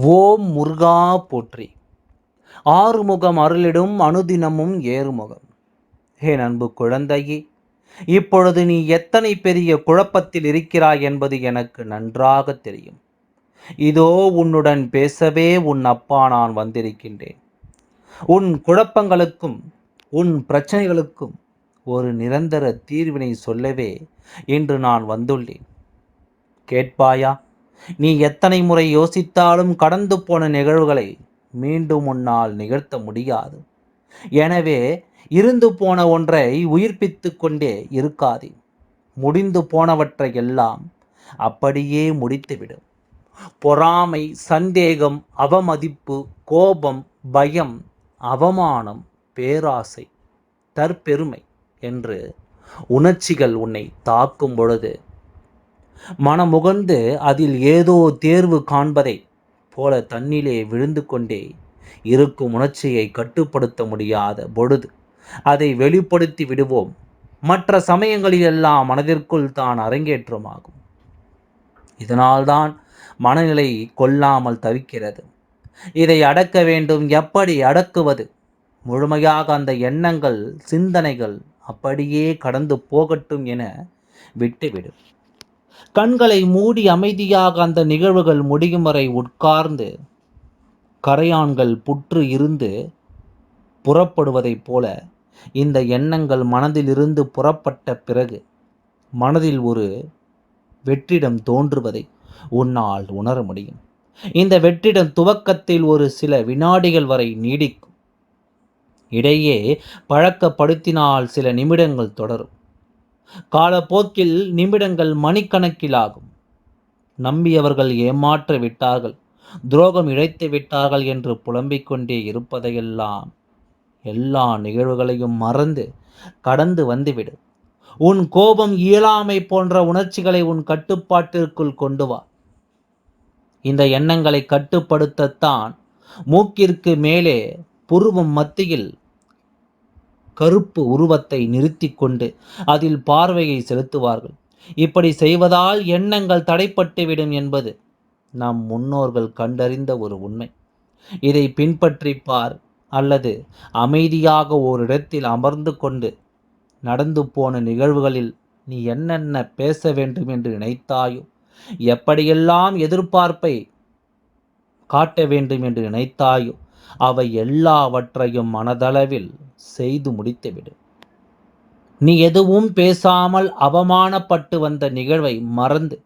ஓம் முருகா போற்றி. ஆறுமுகம் அருளிடும் அனுதினமும் ஏறுமுகம். ஹே அன்பு குழந்தையே இப்பொழுது நீ எத்தனை பெரிய குழப்பத்தில் இருக்கிறாய் என்பது எனக்கு நன்றாக தெரியும். இதோ உன்னுடன் பேசவே உன் அப்பா நான் வந்திருக்கின்றேன். உன் குழப்பங்களுக்கும் உன் பிரச்சனைகளுக்கும் ஒரு நிரந்தர தீர்வினை சொல்லவே இன்று நான் வந்துள்ளேன். கேட்பாயா? நீ எத்தனை முறை யோசித்தாலும் கடந்து போன நிகழ்வுகளை மீண்டும் உன்னால் நிகழ்த்த முடியாது. எனவே இருந்து போன ஒன்றை உயிர்ப்பித்து கொண்டே இருக்காதே. முடிந்து போனவற்றை எல்லாம் அப்படியே முடித்துவிடும் பொறாமை சந்தேகம் அவமதிப்பு கோபம் பயம் அவமானம் பேராசை தற்பெருமை என்று உணர்ச்சிகள் உன்னை தாக்கும் பொழுது மனமுகந்து அதில் ஏதோ தேர்வு காண்பதை போல தன்னிலே விழுந்து கொண்டே இருக்கும் உணர்ச்சியை கட்டுப்படுத்த முடியாத பொழுது அதை வெளிப்படுத்தி விடுவோம். மற்ற சமயங்களிலெல்லாம் மனதிற்குள் தான் அரங்கேற்றமாகும். இதனால்தான் மனநிலை கொல்லாமல் தவிக்கிறது. இதை அடக்க வேண்டும் எப்படி அடக்குவது? முழுமையாக அந்த எண்ணங்கள் சிந்தனைகள் அப்படியே கடந்து போகட்டும் என விட்டுவிடும். கண்களை மூடி அமைதியாக அந்த நிகழ்வுகள் முடியும் வரை உட்கார்ந்து கரையான்கள் புற்று இருந்து புறப்படுவதைப் போல இந்த எண்ணங்கள் மனதிலிருந்து புறப்பட்ட பிறகு மனதில் ஒரு வெற்றிடம் தோன்றுவதை உன்னால் உணர முடியும். இந்த வெற்றிடம் துவக்கத்தில் ஒரு சில வினாடிகள் வரை நீடிக்கும். இடையே பழக்கப்படுத்தினால் சில நிமிடங்கள் தொடரும். காலப்போக்கில் நிமிடங்கள் மணிக்கணக்கில் ஆகும் நம்பியவர்கள் ஏமாற்ற விட்டார்கள். துரோகம் இழைத்து விட்டார்கள் என்று புலம்பிக் கொண்டே இருப்பதையெல்லாம் எல்லா நிகழ்வுகளையும் மறந்து கடந்து வந்துவிடு. உன் கோபம் இயலாமை போன்ற உணர்ச்சிகளை உன் கட்டுப்பாட்டிற்குள் கொண்டு வா. இந்த எண்ணங்களை கட்டுப்படுத்தத்தான் மூக்கிற்கு மேலே புருவம் மத்தியில் கருப்பு உருவத்தை நிறுத்தி கொண்டு அதில் பார்வையை செலுத்துவார்கள். இப்படி செய்வதால் எண்ணங்கள் தடைப்பட்டுவிடும் என்பது நம் முன்னோர்கள் கண்டறிந்த ஒரு உண்மை. இதை பின்பற்றி பார் அல்லது அமைதியாக ஓரிடத்தில் அமர்ந்து கொண்டு நடந்து போன நிகழ்வுகளில் நீ என்னென்ன பேச வேண்டும் என்று நினைத்தாயோ எப்படியெல்லாம் எதிர்பார்ப்பை காட்ட வேண்டும் என்று நினைத்தாயோ அவை எல்லாவற்றையும் மனதளவில் செய்து முடித்துவிடு. நீ எதுவும் பேசாமல் அவமானப்பட்டு வந்த நிகழ்வை மறந்து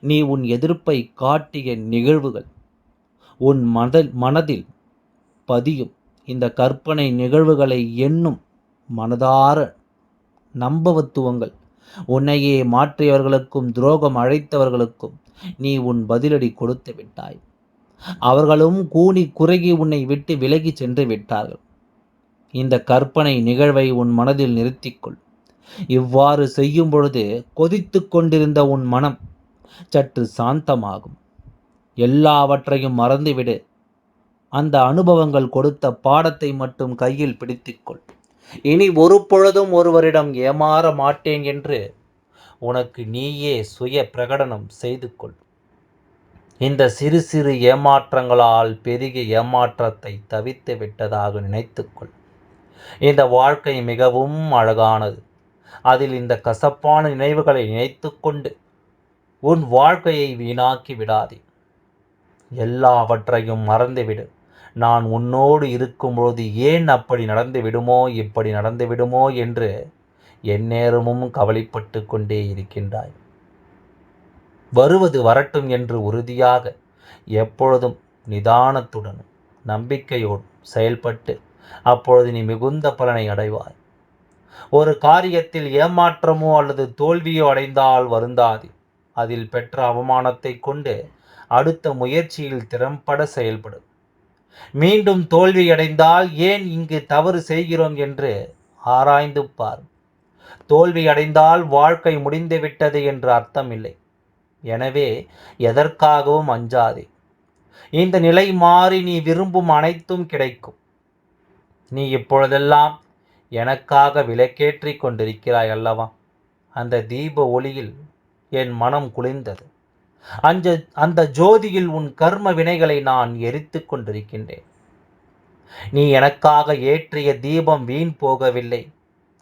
நீ உன் எதிர்ப்பை காட்டிய நிகழ்வுகள் உன் மத மனதில் பதியும். இந்த கற்பனை நிகழ்வுகளை எண்ணும் மனதார நம்பவத்துவங்கள். உன்னையே மாற்றியவர்களுக்கும் துரோகம் அழைத்தவர்களுக்கும் நீ உன் பதிலடி கொடுத்து விட்டாய் அவர்களும் கூனி குறுகி உன்னை விட்டு விலகி சென்று விட்டார்கள். இந்த கற்பனை நிகழ்வை உன் மனதில் நிறுத்திக்கொள். இவ்வாறு செய்யும் பொழுது கொதித்து கொண்டிருந்த உன் மனம் சற்று சாந்தமாகும். எல்லாவற்றையும் மறந்துவிடு. அந்த அனுபவங்கள் கொடுத்த பாடத்தை மட்டும் கையில் பிடித்துக்கொள். இனி ஒரு பொழுதும் ஒருவரிடம் ஏமாற மாட்டேன் என்று உனக்கு நீயே சுய பிரகடனம் செய்து கொள் இந்த சிறு சிறு ஏமாற்றங்களால் பெரிய ஏமாற்றத்தை தவித்து விட்டதாக நினைத்துக்கொள். இந்த வாழ்க்கை மிகவும் அழகானது. அதில் இந்த கசப்பான நினைவுகளை நினைத்து கொண்டு உன் வாழ்க்கையை வீணாக்கி விடாதே. எல்லாவற்றையும் மறந்துவிடு. நான் உன்னோடு இருக்கும்பொழுது ஏன் அப்படி நடந்து விடுமோ இப்படி நடந்து விடுமோ என்று எந்நேரமும் கவலைப்பட்டு கொண்டே இருக்கின்றாய். வருவது வரட்டும் என்று உறுதியாக எப்பொழுதும் நிதானத்துடன் நம்பிக்கையோடு செயல்பட்டு அப்பொழுது நீ மிகுந்த பலனை அடைவாய். ஒரு காரியத்தில் ஏமாற்றமோ அல்லது தோல்வியோ அடைந்தால் வருந்தாது. அதில் பெற்ற அவமானத்தை கொண்டு அடுத்த முயற்சியில் திறம்பட செயல்படும். மீண்டும் தோல்வியடைந்தால் ஏன் இங்கு தவறு செய்கிறோம் என்று ஆராய்ந்து பார். தோல்வி அடைந்தால் வாழ்க்கை முடிந்துவிட்டது என்று அர்த்தம் இல்லை. எனவே எதற்காகவும் அஞ்சாதே. இந்த நிலை மாறி நீ விரும்பும் அனைத்தும் கிடைக்கும். நீ இப்பொழுதெல்லாம் எனக்காக விலக்கேற்றி கொண்டிருக்கிறாய் அல்லவா? அந்த தீப ஒளியில் என் மனம் குளிர்ந்தது. அந்த அந்த ஜோதியில் உன் கர்ம வினைகளை நான் எரித்து கொண்டிருக்கின்றேன். நீ எனக்காக ஏற்றிய தீபம் வீண் போகவில்லை.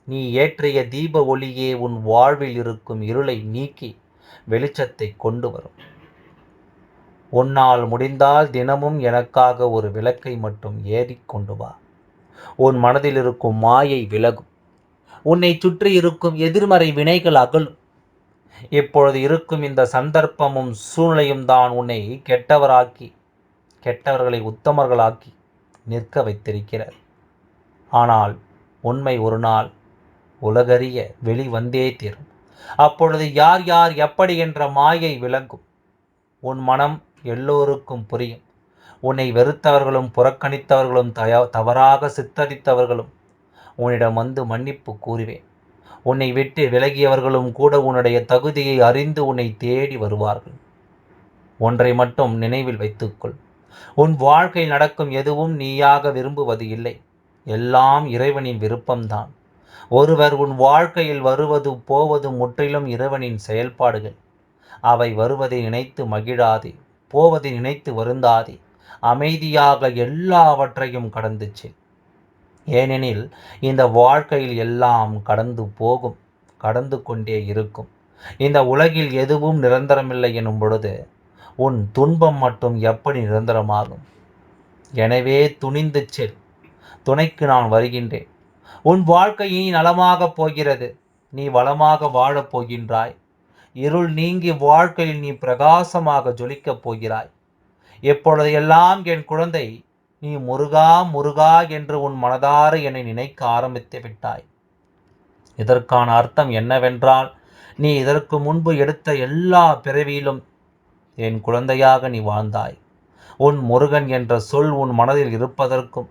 நீ ஏற்றிய தீப ஒளியே உன் வாழ்வில் இருக்கும் இருளை நீக்கி வெளிச்சத்தை கொண்டு வரும். உன்னால் முடிந்தால் தினமும் எனக்காக ஒரு விளக்கை மட்டும் ஏறிக்கொண்டு வா. உன் மனதில் இருக்கும் மாயை விலகும். உன்னை சுற்றி இருக்கும் எதிர்மறை வினைகள் அகலும். இப்பொழுது இருக்கும் இந்த சந்தர்ப்பமும் சூழ்நிலையும் தான் உன்னை கெட்டவராக்கி கெட்டவர்களை உத்தமர்களாக்கி நிற்க வைத்திருக்கிறார் ஆனால் உண்மை ஒரு நாள் உலகறிய வெளிவந்தே தீரும். அப்பொழுது யார் யார் எப்படி என்ற மாயை விளங்கும். உன் மனம் எல்லோருக்கும் புரியும். உன்னை வெறுத்தவர்களும் புறக்கணித்தவர்களும் தய தவறாக சித்தரித்தவர்களும். உன்னிடம் வந்து மன்னிப்பு கூறுவேன். உன்னை விட்டு விலகியவர்களும் கூட உன்னுடைய தகுதியை அறிந்து உன்னை தேடி வருவார்கள். ஒன்றை மட்டும் நினைவில் வைத்துக்கொள். உன் வாழ்க்கை நடக்கும் எதுவும் நீயாக விரும்புவது இல்லை. எல்லாம் இறைவனின் விருப்பம்தான். ஒருவர் உன் வாழ்க்கையில் வருவது போவது முற்றிலும் இறைவனின் செயல்பாடுகள். அவை வருவதை நினைத்து மகிழாதே போவதை நினைத்து வருந்தாதே அமைதியாக எல்லாவற்றையும் கடந்து செல். ஏனெனில் இந்த வாழ்க்கையில் எல்லாம் கடந்து போகும் கடந்து கொண்டே இருக்கும். இந்த உலகில் எதுவும் நிரந்தரமில்லை எனும் பொழுது உன் துன்பம் மட்டும் எப்படி நிரந்தரமாகும்? எனவே துணிந்து செல். துணைக்கு நான் வருகின்றேன். உன் வாழ்க்கை இனி நலமாகப் போகிறது. நீ வளமாக வாழப் போகின்றாய். இருள் நீங்கி வாழ்க்கையில் நீ பிரகாசமாக ஜொலிக்கப் போகிறாய். எப்பொழுதெல்லாம் என் குழந்தை நீ முருகா முருகா என்று உன் மனதார என்னை நினைக்க ஆரம்பித்து விட்டாய். இதற்கான அர்த்தம் என்னவென்றால் நீ இதற்கு முன்பு எடுத்த எல்லா பிறவியிலும் என் குழந்தையாக நீ வாழ்ந்தாய். உன் முருகன் என்ற சொல் உன் மனதில் இருப்பதற்கும்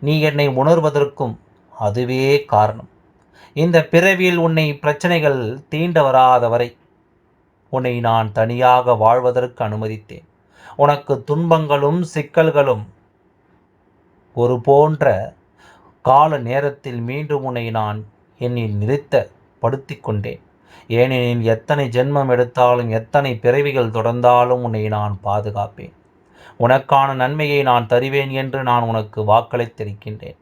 நீ என்னை உணர்வதற்கும் அதுவே காரணம். இந்த பிறவியில் உன்னை பிரச்சனைகள் தீண்ட வராத வரை உன்னை நான் தனியாக வாழ்வதற்கு அனுமதித்தேன். உனக்கு துன்பங்களும் சிக்கல்களும் ஒரு போன்ற கால நேரத்தில் மீண்டும் உன்னை நான் என்னை நிறுத்த படுத்தி கொண்டேன். ஏனெனில் எத்தனை ஜென்மம் எடுத்தாலும் எத்தனை பிறவிகள் தொடர்ந்தாலும் உன்னை நான் பாதுகாப்பேன். உனக்கான நன்மையை நான் தருவேன் என்று நான் உனக்கு வாக்களித்திருக்கின்றேன்.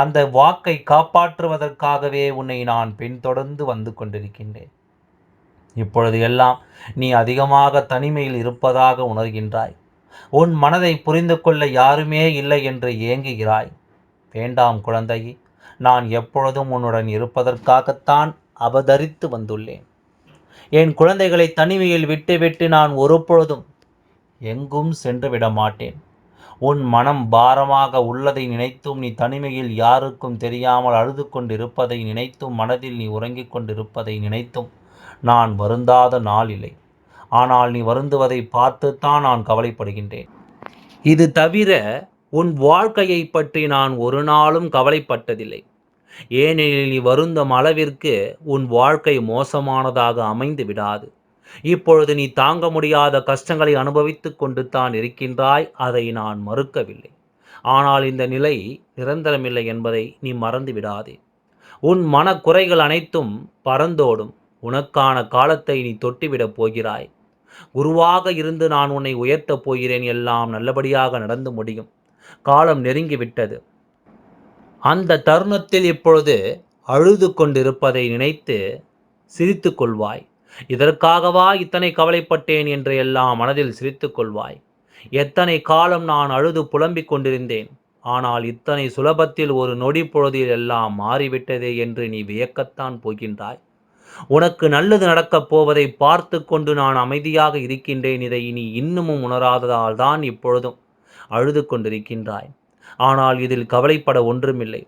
அந்த வாக்கை காப்பாற்றுவதற்காகவே உன்னை நான் பின்தொடர்ந்து வந்து கொண்டிருக்கின்றேன். இப்பொழுது எல்லாம் நீ அதிகமாக தனிமையில் இருப்பதாக உணர்கின்றாய். உன் மனதை புரிந்து கொள்ள யாருமே இல்லை என்று ஏங்குகிறாய். வேண்டாம் குழந்தையே நான் எப்பொழுதும் உன்னுடன் இருப்பதற்காகத்தான் அவதரித்து வந்துள்ளேன். என் குழந்தைகளை தனிமையில் விட்டுவிட்டு நான் ஒருபொழுதும் எங்கும் சென்று விட மாட்டேன். உன் மனம் பாரமாக உள்ளதை நினைத்தும் நீ தனிமையில் யாருக்கும் தெரியாமல் அழுது கொண்டிருப்பதை நினைத்தும் மனதில் நீ உறங்கிக் கொண்டிருப்பதை நினைத்தும் நான் வருந்தாத நாள் இல்லை ஆனால் நீ வருந்துவதை பார்த்துத்தான் நான் கவலைப்படுகின்றேன். இது தவிர உன் வாழ்க்கையை பற்றி நான் ஒரு நாளும் கவலைப்பட்டதில்லை. ஏனெனில் நீ வருந்தும் அளவிற்கு உன் வாழ்க்கை மோசமானதாக அமைந்து விடாது. இப்பொழுது நீ தாங்க முடியாத கஷ்டங்களை அனுபவித்து கொண்டு தான் இருக்கின்றாய் அதை நான் மறுக்கவில்லை. ஆனால் இந்த நிலை நிரந்தரமில்லை என்பதை நீ மறந்து விடாதே. உன் மனக்குறைகள் அனைத்தும் பறந்தோடும் உனக்கான காலத்தை நீ தொட்டுவிடப் போகிறாய். குருவாக இருந்து நான் உன்னை உயர்த்தப் போகிறேன் எல்லாம் நல்லபடியாக நடந்து முடியும். காலம் நெருங்கிவிட்டது. அந்த தருணத்தில் இப்பொழுது அழுது கொண்டிருப்பதை நினைத்து சிரித்து கொள்வாய். இதற்காகவா இத்தனை கவலைப்பட்டேன் என்று எல்லாம் மனதில் சிரித்து கொள்வாய் எத்தனை காலம் நான் அழுது புலம்பிக் கொண்டிருந்தேன். ஆனால் இத்தனை சுலபத்தில் ஒரு நொடி பொழுதில் எல்லாம் மாறிவிட்டதே என்று நீ வியக்கத்தான் போகின்றாய். உனக்கு நல்லது நடக்கப் போவதை பார்த்து கொண்டு நான் அமைதியாக இருக்கின்றேன். இதை நீ இன்னமும் உணராததால் தான் இப்பொழுதும் அழுது கொண்டிருக்கின்றாய். ஆனால் இதில் கவலைப்பட ஒன்றுமில்லை.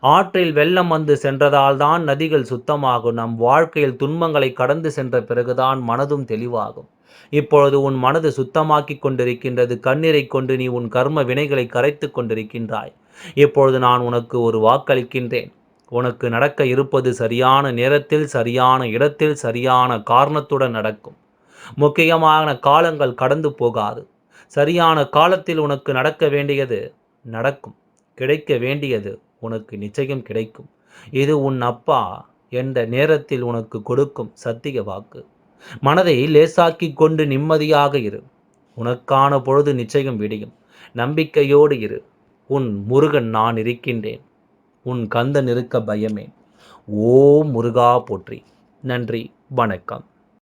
ஆற்றில் வெள்ளம் வந்து சென்றதால் தான் நதிகள் சுத்தமாகும். நம் வாழ்க்கையில் துன்பங்களை கடந்து சென்ற பிறகுதான் மனதும் தெளிவாகும். இப்பொழுது உன் மனது சுத்தமாக்கி கொண்டிருக்கின்றது. கண்ணீரை கொண்டு நீ உன் கர்ம வினைகளை கரைத்து கொண்டிருக்கின்றாய். இப்பொழுது நான் உனக்கு ஒரு வாக்களிக்கின்றேன். உனக்கு நடக்க இருப்பது சரியான நேரத்தில் சரியான இடத்தில் சரியான காரணத்துடன் நடக்கும். முக்கியமான காலங்கள் கடந்து போகாது. சரியான காலத்தில் உனக்கு நடக்க வேண்டியது நடக்கும். கிடைக்க வேண்டியது உனக்கு நிச்சயம் கிடைக்கும். இது உன் அப்பா என்ற நேரத்தில் உனக்கு கொடுக்கும் சத்திய வாக்கு. மனதை லேசாக்கி கொண்டு நிம்மதியாக இரு. உனக்கான பொழுது நிச்சயம் விடியும். நம்பிக்கையோடு இரு. உன் முருகன் நான் இருக்கின்றேன். உன் கந்தன் இருக்க பயமே. ஓ முருகா போற்றி. நன்றி. வணக்கம்.